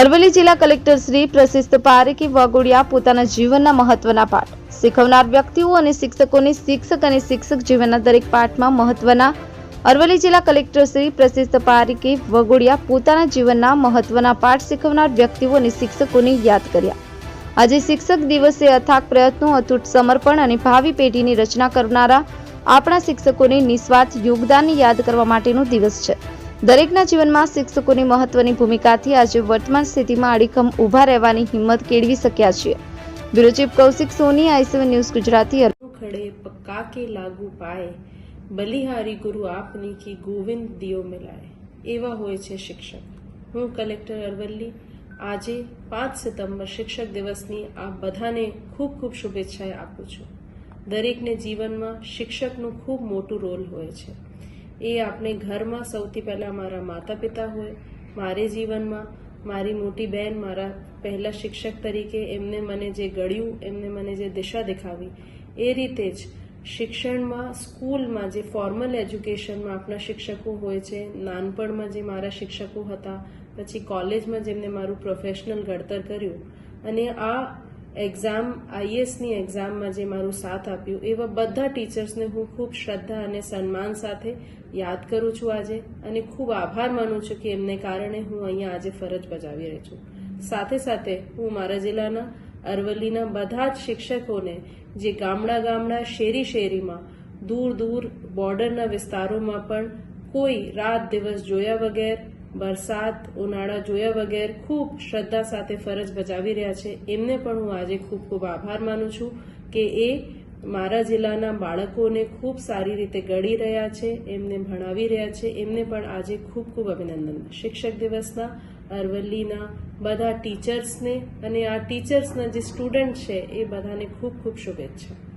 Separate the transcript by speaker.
Speaker 1: અરવલ્લી જિલ્લા કલેક્ટર શ્રી પ્રશિસ્ત પારેખી વાગોડિયા પોતાના જીવનના મહત્વના પાઠ શીખવનાર વ્યક્તિઓ અને શિક્ષકોની શિક્ષક અને શિક્ષક જીવનના દરેક પાઠમાં મહત્વના. અરવલ્લી જિલ્લા કલેક્ટર શ્રી પ્રશિસ્ત પારેખી વગોડિયા પોતાના જીવનના મહત્વના પાઠ શીખવનાર વ્યક્તિઓ અને શિક્ષકોને યાદ કર્યા. આજે શિક્ષક દિવસે અથાક પ્રયત્નો, અતૂટ સમર્પણ અને ભાવિ પેઢીની રચના કરનારા આપણા શિક્ષકોને નિસ્વાર્થ યોગદાનને યાદ કરવા માટેનો દિવસ છે. દરેકના જીવનમાં શિક્ષકોની મહત્વની ભૂમિકાથી આજે વર્તમાન સ્થિતિમાં અડીખમ ઊભા રહેવાની હિંમત કેળવી શક્યા છીએ. Bureau chief Kaushik Soni I C one news Gujarati
Speaker 2: ખડે પક્કા કે લાગુ પાય? બલિહારી ગુરુ આપની કી ગોવિંદ દિયો મિલાય? એવા હોય છે શિક્ષક. હું કલેક્ટર અરવલ્લી. આજે પાંચ સપ્ટેમ્બર શિક્ષક દિવસની આ બધાને ખૂબ ખૂબ શુભેચ્છાએ આપું છું. દરેકને જીવનમાં શિક્ષકનું ખૂબ મોટું રોલ હોય છે. એ આપણે ઘરમાં સૌથી પહેલાં મારા માતા પિતા હોય, મારે જીવનમાં, મારી મોટી બહેન, મારા પહેલા શિક્ષક તરીકે એમને મને જે ગળ્યું, એમને મને જે દિશા દેખાવી, એ રીતે જ શિક્ષણમાં, સ્કૂલમાં જે ફોર્મલ એજ્યુકેશનમાં આપણા શિક્ષકો હોય છે, નાનપણમાં જે મારા શિક્ષકો હતા, પછી કોલેજમાં જેમને મારું પ્રોફેશનલ ઘડતર કર્યું, અને આ એક્ઝામ આઈએસની એક્ઝામમાં જે મારું સાથ આપ્યું, એવા બધા ટીચર્સને હું ખૂબ શ્રદ્ધા અને સન્માન સાથે યાદ કરું છું આજે અને ખૂબ આભાર માનું છું કે એમને કારણે હું અહીંયા આજે ફરજ બજાવી રહી છું. સાથે સાથે હું મારા જિલ્લાના, અરવલ્લીના બધા જ શિક્ષકોને જે ગામડા ગામડા, શેરી શેરીમાં, દૂર દૂર બોર્ડરના વિસ્તારોમાં પણ કોઈ રાત દિવસ જોયા વગર વરસાદ, ઉનાળા જોયા વગેરે ખૂબ શ્રદ્ધા સાથે ફરજ બજાવી રહ્યા છે. એમને પણ હું આજે ખૂબ ખૂબ આભાર માનું છું કે એ મારા જિલ્લાના બાળકોને ખૂબ સારી રીતે ગળી રહ્યા છે, એમને ભણાવી રહ્યા છે. એમને પણ આજે ખૂબ ખૂબ અભિનંદન. શિક્ષક દિવસના, અરવલ્લીના બધા ટીચર્સને અને આ ટીચર્સના જે સ્ટુડન્ટ છે, એ બધાને ખૂબ ખૂબ શુભેચ્છા.